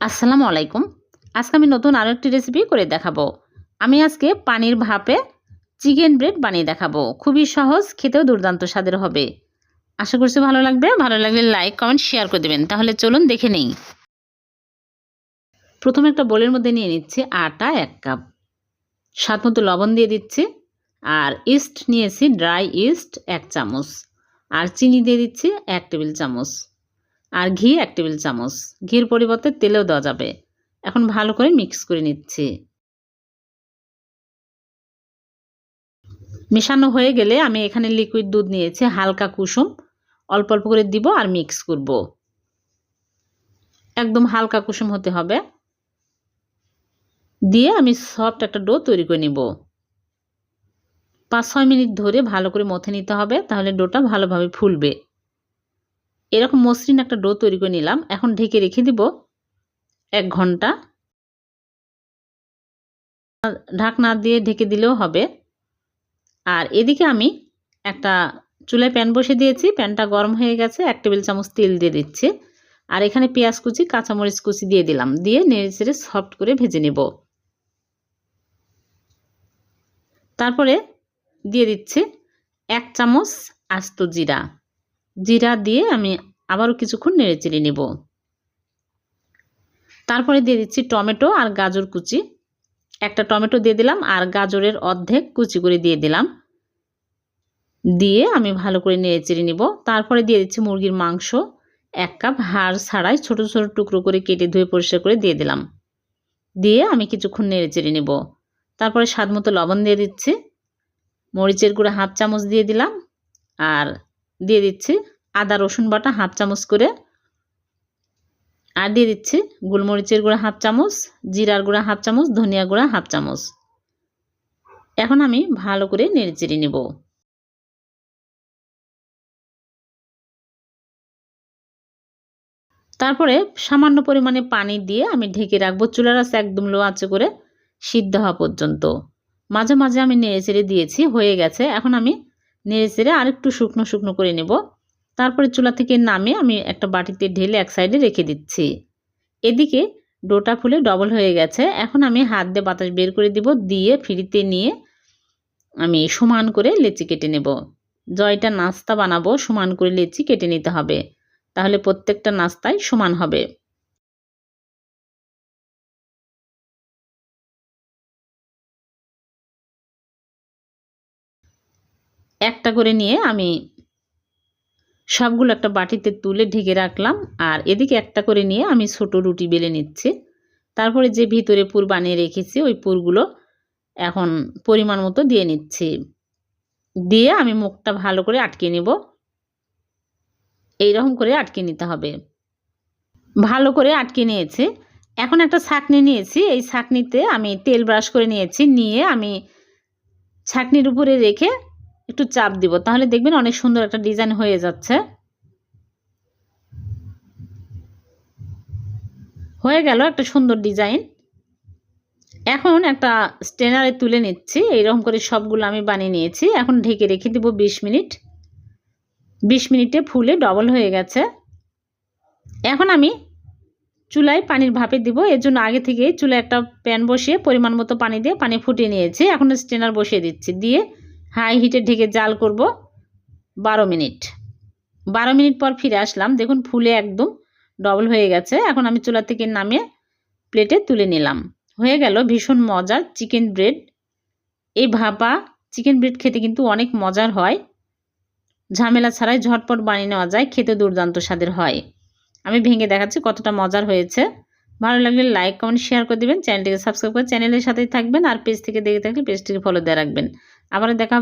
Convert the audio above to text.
আসসালামু আলাইকুম। আজকে আমি নতুন আরও একটি রেসিপি করে দেখাবো। আমি আজকে পানির ভাপে চিকেন ব্রেড বানিয়ে দেখাবো। খুবই সহজ, খেতেও দুর্দান্ত স্বাদের হবে। আশা করছি ভালো লাগবে। ভালো লাগলে লাইক কমেন্ট শেয়ার করে দেবেন। তাহলে চলুন দেখে নেই। প্রথমে একটা বোলের মধ্যে নিয়ে নিচ্ছি আটা এক কাপ। স্বাদ মতো লবণ দিয়ে দিচ্ছি। আর ইস্ট নিয়েছি ড্রাই ইস্ট এক চামচ। আর চিনি দিয়ে দিচ্ছি এক টেবিল চামচ। আর ঘি এক টেবিল চামচ। ঘির পরিবর্তে তেলেও দেওয়া যাবে। এখন ভালো করে মিক্স করে নিচ্ছি। মেশানো হয়ে গেলে আমি এখানে লিকুইড দুধ নিয়েছি, হালকা কুসুম। অল্প অল্প করে দিব আর মিক্স করব। একদম হালকা কুসুম হতে হবে। দিয়ে আমি সফট একটা ডো তৈরি করে নিব। পাঁচ ছয় মিনিট ধরে ভালো করে মথে নিতে হবে, তাহলে ডোটা ভালোভাবে ফুলবে। এরকম মসৃণ একটা ডো তৈরি করে নিলাম। এখন ঢেকে রেখে দিব এক ঘণ্টা। ঢাকনা দিয়ে ঢেকে দিলেও হবে। আর এদিকে আমি একটা চুলায় প্যান বসে দিয়েছি। প্যানটা গরম হয়ে গেছে। এক টেবিল চামচ তেল দিয়ে দিচ্ছি। আর এখানে পেঁয়াজ কুচি, কাঁচামরিচ কুচি দিয়ে দিলাম। দিয়ে নেড়ে চেড়ে সফট করে ভেজে নেব। তারপরে দিয়ে দিচ্ছি এক চামচ আস্ত জিরা। জিরা দিয়ে আমি আবারও কিছুক্ষণ নেড়ে চেড়ে নেব। তারপরে দিয়ে দিচ্ছি টমেটো আর গাজর কুচি। একটা টমেটো দিয়ে দিলাম আর গাজরের অর্ধেক কুচি করে দিয়ে দিলাম। দিয়ে আমি ভালো করে নেড়ে চেড়ে নেব। তারপরে দিয়ে দিচ্ছি মুরগির মাংস। এক কাপ হাড় ছাড়াই ছোট ছোট টুকরো করে কেটে ধুয়ে পরিষ্কার করে দিয়ে দিলাম। দিয়ে আমি কিছুক্ষণ নেড়ে চেড়ে নেব। তারপরে স্বাদ মতো লবণ দিয়ে দিচ্ছি। মরিচের গুঁড়ো হাফ চামচ দিয়ে দিলাম। আর দিয়ে দিচ্ছি আদা, রসুন বাটা হাফ চামচ করে। আর দিয়ে দিচ্ছি গোলমরিচের গুঁড়া হাফ চামচ, জিরার গুঁড়া হাফ চামচ, ধনিয়া গুঁড়া হাফ চামচ। এখন আমি ভালো করে নেড়ে চেড়ে নেব। তারপরে সামান্য পরিমাণে পানি দিয়ে আমি ঢেকে রাখব চুলার আছে একদম লো আঁচে করে সিদ্ধ হওয়া পর্যন্ত। মাঝে মাঝে আমি নেড়ে চেড়ে দিয়েছি, হয়ে গেছে। এখন আমি নেড়ে চেড়ে আরেকটু শুকনো শুকনো করে নেব। তারপরে চুলা থেকে নামে আমি একটা বাটিতে ঢেলে এক সাইডে রেখে দিচ্ছি। এদিকে ডোটা ফুলে ডবল হয়ে গেছে। এখন আমি হাত দিয়ে বাতাস বের করে দিব, দিয়ে ফিরিতে নিয়ে আমি সমান করে লেচি কেটে নেব। জয়টা নাস্তা বানাবো, সমান করে লেচি কেটে নিতে হবে। তাহলে প্রত্যেকটা নাস্তায় সমান হবে। একটা করে নিয়ে আমি সবগুলো একটা বাটিতে তুলে ঢেকে রাখলাম। আর এদিকে একটা করে নিয়ে আমি ছোট রুটি বেলে নিচ্ছি। তারপরে যে ভিতরে পুর বানিয়ে রেখেছি, ওই পুরগুলো এখন পরিমাণ মতো দিয়ে নিচ্ছি। দিয়ে আমি মুখটা ভালো করে আটকে নেব। এইরকম করে আটকে নিতে হবে। ভালো করে আটকে নিয়েছি। এখন একটা ছাকনি নিয়েছি। এই ছাকনিতে আমি তেল ব্রাশ করে নিয়েছি। নিয়ে আমি ছাকনির উপরে রেখে একটু চাপ দিব। তাহলে দেখবেন অনেক সুন্দর একটা ডিজাইন হয়ে যাচ্ছে। হয়ে গেল একটা সুন্দর ডিজাইন। এখন একটা স্টেনারে তুলে নিচ্ছি। এইরকম করে সবগুলো আমি বানিয়ে নিয়েছি। এখন ঢেকে রেখে দেবো বিশ মিনিট। বিশ মিনিটে ফুলে ডবল হয়ে গেছে। এখন আমি চুলায় পানির ভাপে দিব। এর জন্য আগে থেকে চুলায় একটা প্যান বসিয়ে পরিমাণ মতো পানি দিয়ে পানি ফুটিয়ে নিয়েছি। এখন স্টেনার বসিয়ে দিচ্ছি। দিয়ে হাই হিটে ঢেকে জাল করব বারো মিনিট। বারো মিনিট পর ফিরে আসলাম। দেখুন ফুলে একদম ডবল হয়ে গেছে। এখন আমি চুলা থেকে নামিয়ে প্লেটে তুলে নিলাম। হয়ে গেল ভীষণ মজার চিকেন ব্রেড এই ভাপা চিকেন ব্রেড খেতে কিন্তু অনেক মজার হয়। ঝামেলা ছাড়াই ঝটপট বানিয়ে নেওয়া যায়। খেতে দুর্দান্ত স্বাদের হয়। আমি ভেঙে দেখাচ্ছি কতটা মজার হয়েছে। ভালো লাগলে লাইক কমেন্ট শেয়ার করে দেবেন। চ্যানেলটিকে সাবস্ক্রাইব করে চ্যানেলের সাথেই থাকবেন। আর পেজ থেকে দেখে থাকলে পেজটিকে ফলো দিয়ে রাখবেন। আবার দেখা হবে